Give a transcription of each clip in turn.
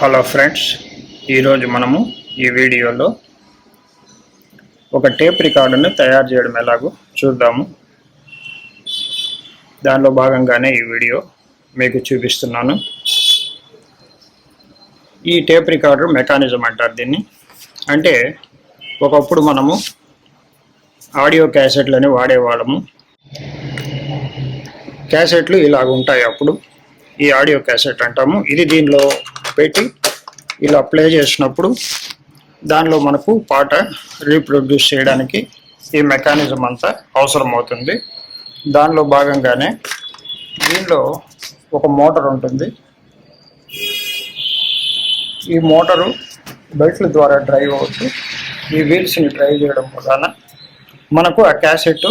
Hello friends ఈరోజు మనము ఈ వీడియోలో ఒక టేప్ రికార్డును తయారు చేయడం ఎలాగో చూద్దాము. దానిలో భాగంగానే ఈ వీడియో మీకు చూపిస్తున్నాను. ఈ టేప్ రికార్డర్ మెకానిజం అంటారు దీన్ని. అంటే ఒకప్పుడు మనము ఆడియో క్యాసెట్లని వాడేవాళ్ళము. క్యాసెట్లు ఇలాగ ఉంటాయి అప్పుడు. ఈ ఆడియో క్యాసెట్ అంటాము. ఇది దీనిలో పెట్టి ఇలా ప్లే చేసినప్పుడు దానిలో మనకు పాట రీప్రొడ్యూస్ చేయడానికి ఈ మెకానిజం అంతా అవసరం అవుతుంది దానిలో భాగంగానే దీనిలో ఒక మోటార్ ఉంటుంది. ఈ మోటారు బెల్ట్ల ద్వారా డ్రైవ్ అవుతూ ఈ వీల్స్ని డ్రైవ్ చేయడం వలన మనకు ఆ క్యాసెట్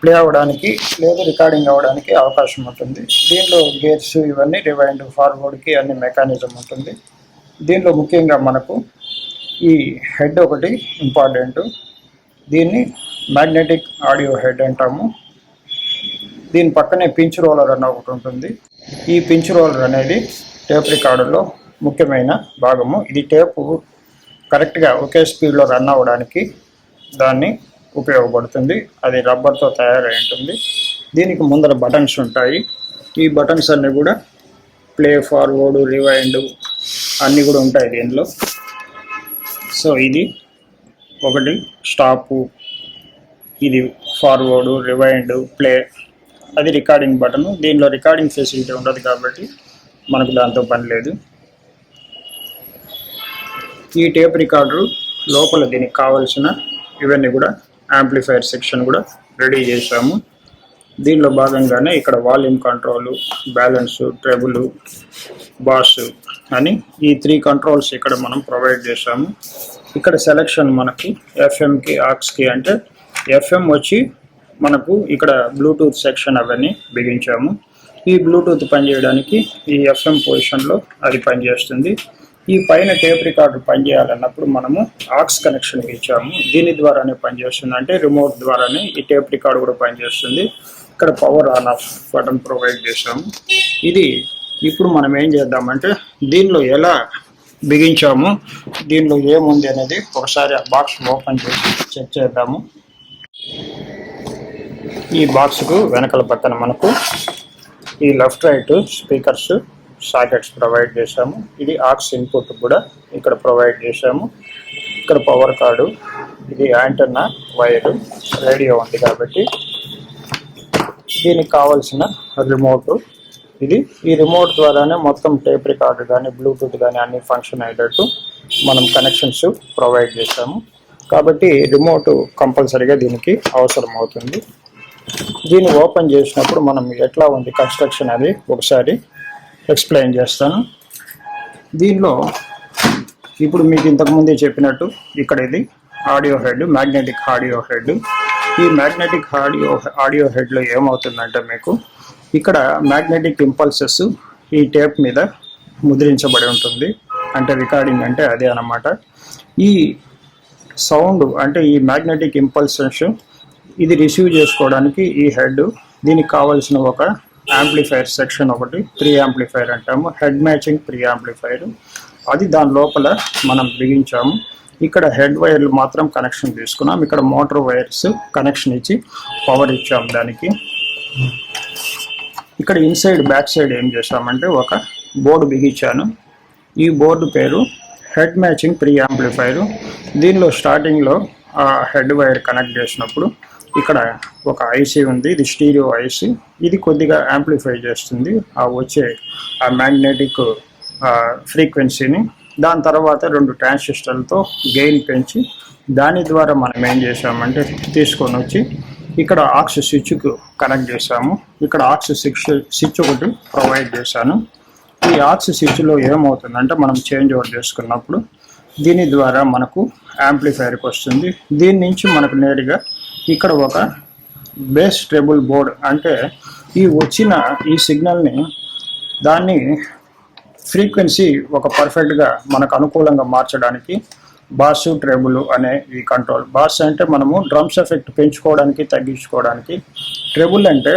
ప్లే అవ్వడానికి లేదా రికార్డింగ్ అవ్వడానికి అవకాశం ఉంటుంది. దీనిలో గేర్స్ ఇవన్నీ రివైండ్ ఫార్వర్డ్కి అన్ని మెకానిజం ఉంటుంది. దీనిలో ముఖ్యంగా మనకు ఈ హెడ్ ఒకటి ఇంపార్టెంట్ దీన్ని మ్యాగ్నెటిక్ ఆడియో హెడ్ అంటాము. దీని పక్కనే పించ్ రోలర్ అన్న ఒకటి ఉంటుంది. ఈ పించ్ రోలర్ అనేది టేప్ రికార్డులో ముఖ్యమైన భాగము. ఇది టేపు కరెక్ట్గా ఒకే స్పీడ్లో రన్ అవ్వడానికి దాన్ని ఉపయోగపడుతుంది. అది రబ్బర్తో తయారై ఉంటుంది. దీనికి ముందర బటన్స్ ఉంటాయి. ఈ బటన్స్ అన్నీ కూడా ప్లే ఫార్వర్డ్ రివైండ్ అన్నీ కూడా ఉంటాయి దీనిలో. సో ఇది ఒకటి స్టాపు. ఇది ఫార్వర్డ్ రివైండ్ ప్లే. అది రికార్డింగ్ బటన్. దీనిలో రికార్డింగ్ ఫెసిలిటీ ఉండదు కాబట్టి మనకు దాంతో పని లేదు. ఈ టేప్ రికార్డు లోపల దీనికి కావలసిన ఇవన్నీ కూడా యాంప్లిఫైర్ సెక్షన్ కూడా రెడీ చేశాము. దీనిలో భాగంగానే ఇక్కడ volume control balance treble bass అని ఈ త్రీ కంట్రోల్స్ ఇక్కడ మనం ప్రొవైడ్ చేశాము. ఇక్కడ సెలెక్షన్ మనకి ఎఫ్ఎంకి ఆక్స్కి అంటే ఎఫ్ఎం వచ్చి మనకు ఇక్కడ బ్లూటూత్ సెక్షన్ అవన్నీ బిగించాము. ఈ బ్లూటూత్ పనిచేయడానికి ఈ ఎఫ్ఎం పొజిషన్లో అది పనిచేస్తుంది. ఈ పైన టేప్ రికార్డర్ పనిచేయాలన్నప్పుడు మనము ఆక్స్ కనెక్షన్ ఇచ్చాము. దీని ద్వారానే పనిచేస్తుంది. అంటే రిమోట్ ద్వారానే ఈ టేప్ రికార్డ్ కూడా పనిచేస్తుంది. ఇక్కడ power on off button provide చేసాము ఇది ఇప్పుడు మనం ఏం చేద్దామంటే దీనిలో ఎలా బిగించాము దీనిలో ఏముంది అనేది ఒకసారి ఆ బాక్స్ ఓపెన్ చేసి చెక్ చేద్దాము. ఈ బాక్స్కు వెనకల పక్కన మనకు ఈ left right speakers sockets provide చేశాము. ఇది ఆక్స్ ఇన్పుట్ కూడా ఇక్కడ ప్రొవైడ్ చేశాము. ఇక్కడ పవర్ కార్డు ఇది యాంటన్నా వైర్ రేడియో ఉంది కాబట్టి దీనికి కావాల్సిన రిమోట్ ఇది ఈ రిమోట్ ద్వారానే మొత్తం టేప్ రికార్డు కానీ బ్లూటూత్ కానీ అన్ని ఫంక్షన్ అయ్యేటట్టు మనం కనెక్షన్స్ ప్రొవైడ్ చేశాము. కాబట్టి రిమోట్ కంపల్సరీగా దీనికి అవసరం అవుతుంది దీన్ని ఓపెన్ చేసినప్పుడు మనం ఎట్లా ఉంది కన్స్ట్రక్షన్ అది ఒకసారి ఎక్స్ప్లెయిన్ చేస్తాను. దీనిలో ఇప్పుడు మీకు ఇంతకుముందే చెప్పినట్టు ఇక్కడ ఇది audio head magnetic audio head. ఈ మ్యాగ్నెటిక్ ఆడియో ఆడియో హెడ్లో ఏమవుతుందంటే మీకు ఇక్కడ మ్యాగ్నెటిక్ ఇంపల్సెస్ ఈ టేప్ మీద ముద్రించబడి ఉంటుంది. అంటే రికార్డింగ్ అంటే అదే అన్నమాట. ఈ సౌండ్ అంటే ఈ మ్యాగ్నెటిక్ ఇంపల్సెస్ ఇది రిసీవ్ చేసుకోవడానికి ఈ హెడ్ దీనికి కావాల్సిన ఒక యాంప్లిఫైర్ సెక్షన్ ఒకటి ప్రీ యాంప్లిఫైర్ అంటాము. హెడ్ మ్యాచింగ్ ప్రీ యాంప్లిఫైర్ అది దాని లోపల మనం బిగించాము. ఇక్కడ హెడ్ వైర్లు మాత్రం కనెక్షన్ తీసుకున్నాం ఇక్కడ మోటార్ వైర్స్ కనెక్షన్ ఇచ్చి పవర్ ఇచ్చాము దానికి. ఇక్కడ ఇన్సైడ్ బ్యాక్ సైడ్ ఏం చేసామంటే ఒక బోర్డు బిగించాను. ఈ బోర్డు పేరు హెడ్ మ్యాచింగ్ ప్రీ యాంప్లిఫైరు దీనిలో స్టార్టింగ్లో హెడ్ వైర్ కనెక్ట్ చేసినప్పుడు ఇక్కడ ఒక ఐసీ ఉంది ఇది స్టీరియో ఐసీ. ఇది కొద్దిగా యాంప్లిఫై చేస్తుంది ఆ వచ్చే ఆ మ్యాగ్నెటిక్ ఫ్రీక్వెన్సీని. దాని తర్వాత రెండు ట్రాన్సిస్టర్లతో గెయిన్ పెంచి దాని ద్వారా మనం ఏం చేసామంటే తీసుకొని వచ్చి ఇక్కడ ఆక్స్ స్విచ్కు కనెక్ట్ చేసాము ఇక్కడ ఆక్స్ స్విచ్ స్విచ్ ఒకటి ప్రొవైడ్ చేశాను. ఈ ఆక్స్ స్విచ్లో ఏమవుతుందంటే మనం చేంజ్ ఓవర్ చేసుకున్నప్పుడు దీని ద్వారా మనకు యాంప్లిఫైర్కి వస్తుంది. దీని నుంచి మనకు నేరుగా ఇక్కడ ఒక బేస్ ట్రేబుల్ బోర్డ్ అంటే ఈ వచ్చిన ఈ సిగ్నల్ని దాన్ని ఫ్రీక్వెన్సీ ఒక పర్ఫెక్ట్గా మనకు అనుకూలంగా మార్చడానికి బాసు ట్రేబుల్ అనే ఈ కంట్రోల్. బాస్ అంటే మనము డ్రమ్స్ ఎఫెక్ట్ పెంచుకోవడానికి తగ్గించుకోవడానికి. ట్రెబుల్ అంటే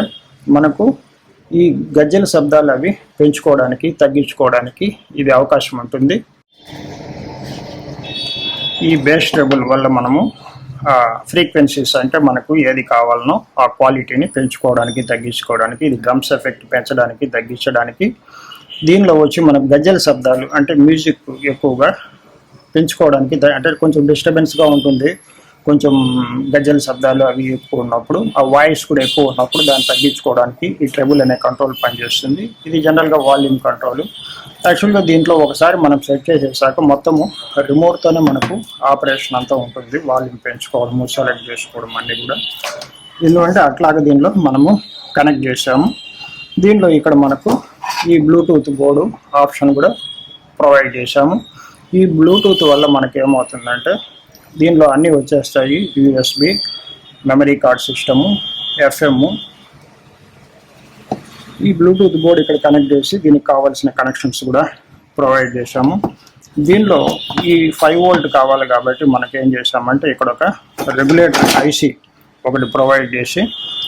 మనకు ఈ గజ్జల శబ్దాలు అవి పెంచుకోవడానికి తగ్గించుకోవడానికి ఇది అవకాశం ఉంటుంది. ఈ బేస్ ట్రేబుల్ వల్ల మనము ఫ్రీక్వెన్సీస్ అంటే మనకు ఏది కావాలనో ఆ క్వాలిటీని పెంచుకోవడానికి తగ్గించుకోవడానికి ఇది డ్రమ్స్ ఎఫెక్ట్ పెంచడానికి తగ్గించడానికి దీనిలో వచ్చి మనకు గజ్జల శబ్దాలు అంటే మ్యూజిక్ ఎక్కువగా పెంచుకోవడానికి అంటే కొంచెం డిస్టర్బెన్స్గా ఉంటుంది. కొంచెం గజ్జల శబ్దాలు అవి ఎక్కువ ఉన్నప్పుడు ఆ వాయిస్ కూడా ఎక్కువ ఉన్నప్పుడు దాన్ని తగ్గించుకోవడానికి ఈ ట్రెబుల్ అనే కంట్రోల్ పనిచేస్తుంది. ఇది జనరల్గా వాల్యూమ్ కంట్రోల్ యాక్చువల్గా దీంట్లో ఒకసారి మనం సెట్ చేసేసాక మొత్తము రిమోట్తోనే మనకు ఆపరేషన్ అంతా ఉంటుంది. వాల్యూమ్ పెంచుకోవడము సెలెక్ట్ చేసుకోవడం అన్నీ కూడా. ఎందుకంటే అట్లాగే దీనిలో మనము కనెక్ట్ చేసాము. దీనిలో ఇక్కడ మనకు ఈ బ్లూటూత్ బోర్డు ఆప్షన్ కూడా ప్రొవైడ్ చేశాము ఈ బ్లూటూత్ వల్ల మనకి ఏమవుతుందంటే దీనిలో అన్నీ వచ్చేస్తాయి USB memory card system FM ఈ బ్లూటూత్ బోర్డు ఇక్కడ కనెక్ట్ చేసి దీనికి కావాల్సిన కనెక్షన్స్ కూడా ప్రొవైడ్ చేశాము. దీనిలో ఈ ఫైవ్ వోల్ట్ కావాలి కాబట్టి మనకి ఏం చేశామంటే ఇక్కడ ఒక రెగ్యులేటర్ ఐసి ఒకటి ప్రొవైడ్ చేసి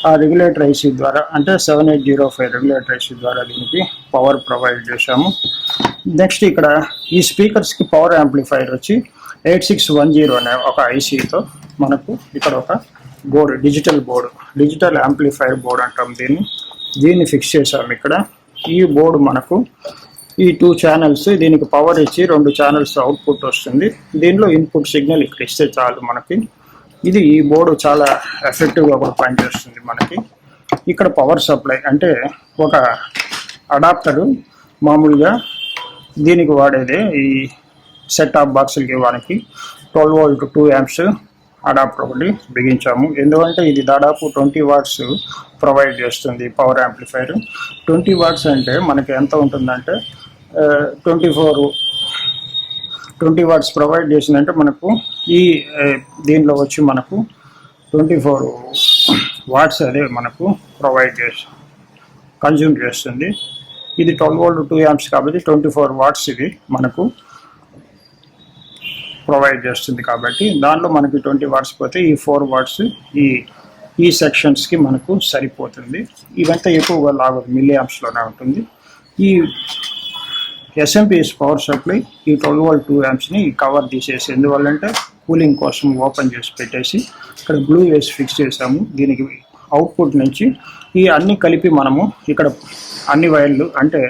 ఆ రెగ్యులేటర్ ఐసి ద్వారా అంటే seven eight zero five regulator IC ద్వారా దీనికి పవర్ ప్రొవైడ్ చేశాము. నెక్స్ట్ ఇక్కడ ఈ స్పీకర్స్కి పవర్ యాంప్లిఫైర్ వచ్చి ఎయిట్ సిక్స్ వన్ జీరో అనే ఒక ఐసీతో మనకు ఇక్కడ ఒక board digital board digital amplifier board అంటాం దీన్ని. దీన్ని ఫిక్స్ చేసాము ఇక్కడ. ఈ బోర్డు మనకు ఈ టూ ఛానల్స్ దీనికి పవర్ ఇచ్చి రెండు ఛానల్స్ అవుట్పుట్ వస్తుంది. దీనిలో ఇన్పుట్ సిగ్నల్ ఇక్కడ ఇస్తే చాలు మనకి. ఇది ఈ బోర్డు చాలా ఎఫెక్టివ్గా కూడా పనిచేస్తుంది మనకి. ఇక్కడ పవర్ సప్లై అంటే ఒక అడాప్టరు మామూలుగా దీనికి వాడేదే ఈ సెట్ ఆఫ్ బాక్సులకి ఇవ్వడానికి. Twelve volt two amps adapter ఒకటి బిగించాము. ఎందుకంటే ఇది దాదాపు ట్వంటీ వాట్స్ ప్రొవైడ్ చేస్తుంది పవర్ యాంప్లిఫైర్ ట్వంటీ వాట్స్ అంటే మనకి ఎంత ఉంటుందంటే twenty four twenty watts provide చేసిందంటే మనకు ఈ దీనిలో వచ్చి మనకు ట్వంటీ ఫోర్ వాట్స్ అదే మనకు ప్రొవైడ్ చేసి కన్జ్యూమ్ చేస్తుంది. ఇది ట్వెల్వ్ వోల్ట్ టూ యాంప్స్ కాబట్టి ట్వంటీ ఫోర్ వాట్స్ ఇది మనకు ప్రొవైడ్ చేస్తుంది కాబట్టి దానిలో మనకి ట్వంటీ వాట్స్ పోతే ఈ ఫోర్ వాట్స్ ఈ ఈ సెక్షన్స్కి మనకు సరిపోతుంది. ఇవంతా ఎక్కువగా లాగదు మిల్లీ ఉంటుంది. ఈ ఎస్ఎంపిఎస్ పవర్ సప్లై ఈ ట్వెల్వ్ వోల్ట్ టూ యాంప్స్ని కవర్ తీసేసి ఎందువల్లంటే కూలింగ్ కోసం ఓపెన్ చేసి పెట్టేసి ఇక్కడ బ్లూ వేసి ఫిక్స్ చేసాము దీనికి అవుట్పుట్ నుంచి ఈ అన్ని కలిపి మనము ఇక్కడ అన్ని వైర్లు అంటే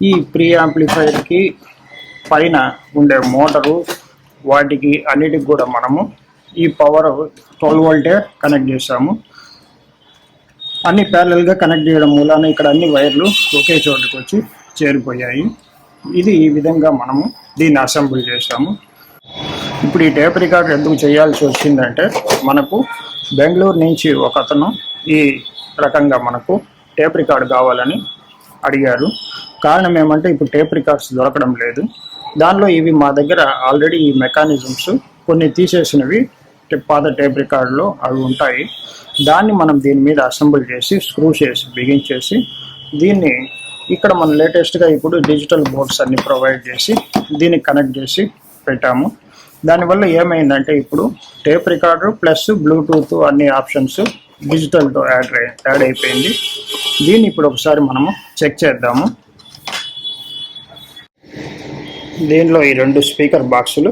ఈ ప్రీ యాంప్లిఫైర్కి పైన ఉండే మోటారు వాటికి అన్నిటికి కూడా మనము ఈ పవర్ ట్వెల్వ్ వోల్టే కనెక్ట్ చేసాము అన్ని ప్యారలల్గా కనెక్ట్ చేయడం మూలాన ఇక్కడ అన్ని వైర్లు ఒకే చోటుకు వచ్చి చేరిపోయాయి. ఇది ఈ విధంగా మనము దీన్ని అసెంబుల్ చేసాము ఇప్పుడు ఈ టేప్ రికార్డ్ ఎందుకు చేయాల్సి వచ్చిందంటే మనకు బెంగళూరు నుంచి ఒక అతను ఈ రకంగా మనకు టేప్ రికార్డ్ కావాలని అడిగారు. కారణం ఏమంటే ఇప్పుడు టేప్ రికార్డ్స్ దొరకడం లేదు. దానిలో ఇవి మా దగ్గర ఆల్రెడీ ఈ మెకానిజమ్స్ కొన్ని తీసేసినవి. పాత టేప్ రికార్డులో అవి ఉంటాయి. దాన్ని మనం దీని మీద అసెంబుల్ చేసి స్క్రూ చేసి బిగించేసి దీన్ని ఇక్కడ మనం లేటెస్ట్గా ఇప్పుడు డిజిటల్ బోర్డ్స్ అన్ని ప్రొవైడ్ చేసి దీన్ని కనెక్ట్ చేసి పెట్టాము. దానివల్ల ఏమైందంటే ఇప్పుడు టేప్ రికార్డర్ ప్లస్ బ్లూటూత్ అన్ని ఆప్షన్స్ డిజిటల్తో యాడ్ యాడ్ అయిపోయింది. దీన్ని ఇప్పుడు ఒకసారి మనము చెక్ చేద్దాము. దీనిలో ఈ రెండు స్పీకర్ బాక్సులు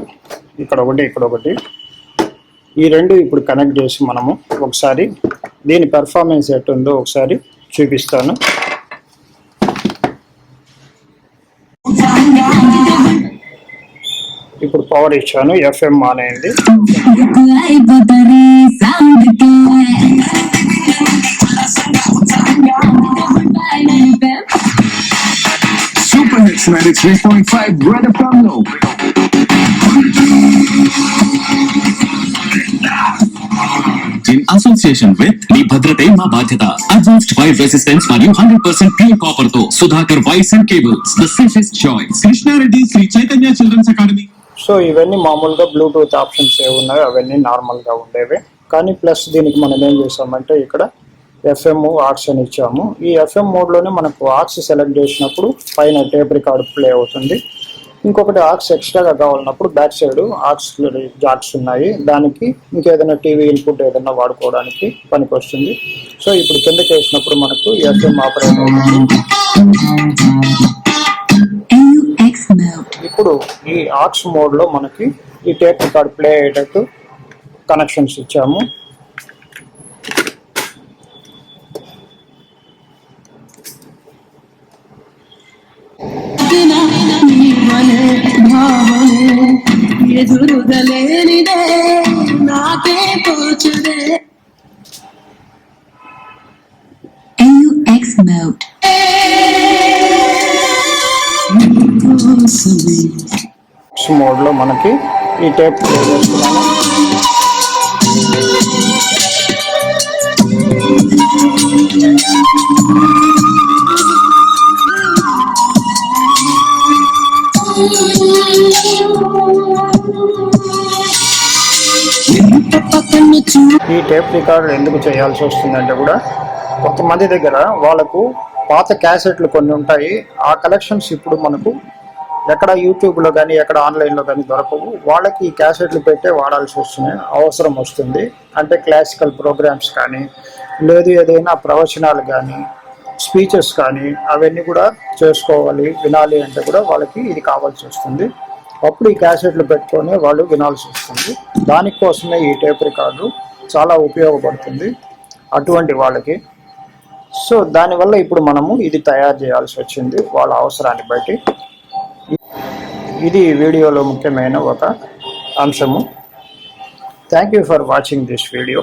ఇక్కడ ఒకటి ఇక్కడ ఒకటి. ఈ రెండు ఇప్పుడు కనెక్ట్ చేసి మనము ఒకసారి దీని పెర్ఫార్మెన్స్ ఎట్టుందో ఒకసారి చూపిస్తాను. ఇప్పుడు పవర్ ఇచ్చాను ఎఫ్ఎం ఆన్ అయింది. 93.5 Brother Pablo. in association with మీ భద్రతే మా బాధ్యత అడ్వాన్స్డ్ ఫైర్ రెసిస్టెన్స్ మరియు hundred percent pure కాపర్తో Sudhakar wires and cables the safest choice Krishnareddy Shri Chaitanya children's academy so ఇవన్నీ మామూలుగా బ్లూటూత్ ఆప్షన్స్ ఏ ఉన్నాయో అవన్నీ నార్మల్గా ఉండేవి. కానీ ప్లస్ దీనికి మనం ఏం చేసామంటే ఇక్కడ ఎఫ్ఎం ఆర్ట్స్ అని ఇచ్చాము. ఈ ఎఫ్ఎం మోడ్లోనే మనకు ఆర్ట్స్ సెలెక్ట్ చేసినప్పుడు పైన టేప్ రికార్డ్ ప్లే అవుతుంది. ఇంకొకటి ఆక్స్ ఎక్స్ట్రాగా కావాలన్నప్పుడు బ్యాక్ సైడ్ ఆక్స్ జాక్స్ ఉన్నాయి. దానికి ఇంకేదైనా టీవీ ఇన్పుట్ ఏదైనా వాడుకోవడానికి పనికి వస్తుంది సో ఇప్పుడు కిందకి వేసినప్పుడు మనకు ఎఫ్ఎం ఆపరేట్ అవుతుంది. ఇప్పుడు ఈ ఆక్స్ మోడ్లో మనకి ఈ టేప్ రికార్డ్ ప్లే అయ్యేటట్టు కనెక్షన్స్ ఇచ్చాము. ఎదురుగలేనిదే నాకే తోచదే AUX mode. మనకి ఈ టేప్ ప్లే ఈ టేప్ రికార్డు ఎందుకు చేయాల్సి వస్తుందంటే కూడా కొంతమంది దగ్గర వాళ్ళకు పాత క్యాసెట్లు కొన్ని ఉంటాయి. ఆ కలెక్షన్స్ ఇప్పుడు మనకు ఎక్కడ యూట్యూబ్లో కానీ ఎక్కడ ఆన్లైన్లో కానీ దొరకవు. వాళ్ళకి ఈ క్యాసెట్లు పెట్టే వాడాల్సి వస్తుంది అవసరం వస్తుంది. అంటే క్లాసికల్ ప్రోగ్రామ్స్ కానీ లేదు ఏదైనా ప్రవచనాలు కానీ స్పీచెస్ కానీ అవన్నీ కూడా చేసుకోవాలి వినాలి అంటే కూడా వాళ్ళకి ఇది కావాల్సి వస్తుంది. అప్పుడు ఈ క్యాసెట్లు పెట్టుకొని వాళ్ళు వినాల్సి వస్తుంది. దానికోసమే ఈ టేప్ రికార్డు చాలా ఉపయోగపడుతుంది అటువంటి వాళ్ళకి. సో దానివల్ల ఇప్పుడు మనము ఇది తయారు చేయాల్సి వచ్చింది వాళ్ళ అవసరాన్ని బట్టి. ఇది వీడియోలో ముఖ్యమైన ఒక అంశము. Thank you for watching this video